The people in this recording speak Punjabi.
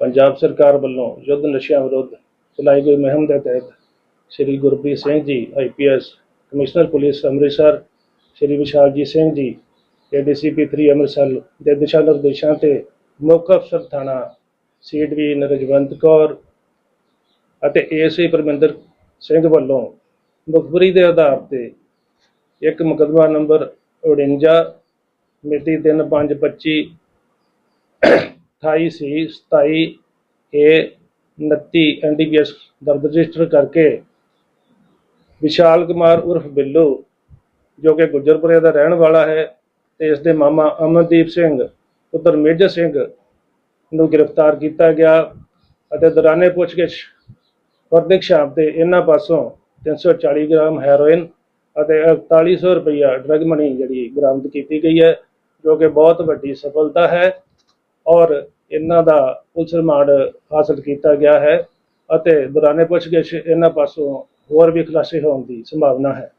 ਪੰਜਾਬ ਸਰਕਾਰ ਵੱਲੋਂ ਯੁੱਧ ਨਸ਼ਿਆਂ ਵਿਰੁੱਧ ਚਲਾਈ ਗਈ ਮੁਹਿੰਮ ਦੇ ਤਹਿਤ Shri Gurpreet Singh ji IPS commissioner police Amritsar, Shri Vishaljeet Singh ji ADCP 3 Amritsar ਦੇ ਦਿਸ਼ਾ ਨਿਰਦੇਸ਼ਾਂ ਤੇ ਮੁੱਖ ਅਫਸਰ ਥਾਣਾ ਸੀਡਵੀ ਨਰਜਵੰਤ ਕੌਰ ਅਤੇ ਏਐਸਆਈ ਪਰਮਿੰਦਰ ਸਿੰਘ ਵੱਲੋਂ ਮੁਖਬਰੀ ਦੇ ਆਧਾਰ ਤੇ ਇੱਕ ਮੁਕੱਦਮਾ ਨੰਬਰ 49 ਮਿਤੀ 3525 28 ਸੀ 27 ਏ 29 ਐਨਡੀਪੀਐਸ ਦਰਜ ਰਜਿਸਟਰ ਕਰਕੇ ਵਿਸ਼ਾਲ ਕੁਮਾਰ ਉਰਫ ਬਿੱਲੂ, ਜੋ ਕਿ ਗੁੱਜਰਪੁਰੇ ਦਾ ਰਹਿਣ ਵਾਲਾ ਹੈ ਤੇ ਇਸ ਦੇ ਮਾਮਾ ਅਮਨਦੀਪ ਸਿੰਘ, ਪੁੱਤਰ ਮੇਜਰ ਸਿੰਘ ਨੂੰ ਗ੍ਰਿਫਤਾਰ ਕੀਤਾ ਗਿਆ ਅਤੇ ਦੌਰਾਨੇ ਪੁੱਛਗਿੱਛ ਵਰਦਿਕ ਸ਼ਾਮ ਤੇ ਇਹਨਾਂ ਪਾਸੋਂ 340 ਗ੍ਰਾਮ ਹੈਰੋਇਨ ਅਤੇ 4100 ਰੁਪਈਆ ਡਰਗ ਮਨੀ ਜਿਹੜੀ ਬਰਾਮਦ ਕੀਤੀ ਗਈ ਹੈ, ਜੋ ਕਿ ਬਹੁਤ ਵੱਡੀ ਸਫਲਤਾ ਹੈ। ਔਰ ਇਹਨਾਂ ਦਾ ਪੁਲਿਸ ਰਿਮਾਂਡ ਹਾਸਲ ਕੀਤਾ ਗਿਆ ਹੈ ਅਤੇ ਦੌਰਾਨੇ ਪੁੱਛਗਿੱਛ ਇਹਨਾਂ ਪਾਸੋਂ ਹੋਰ ਵੀ ਖੁਲਾਸੇ ਹੋਣ ਦੀ ਸੰਭਾਵਨਾ ਹੈ।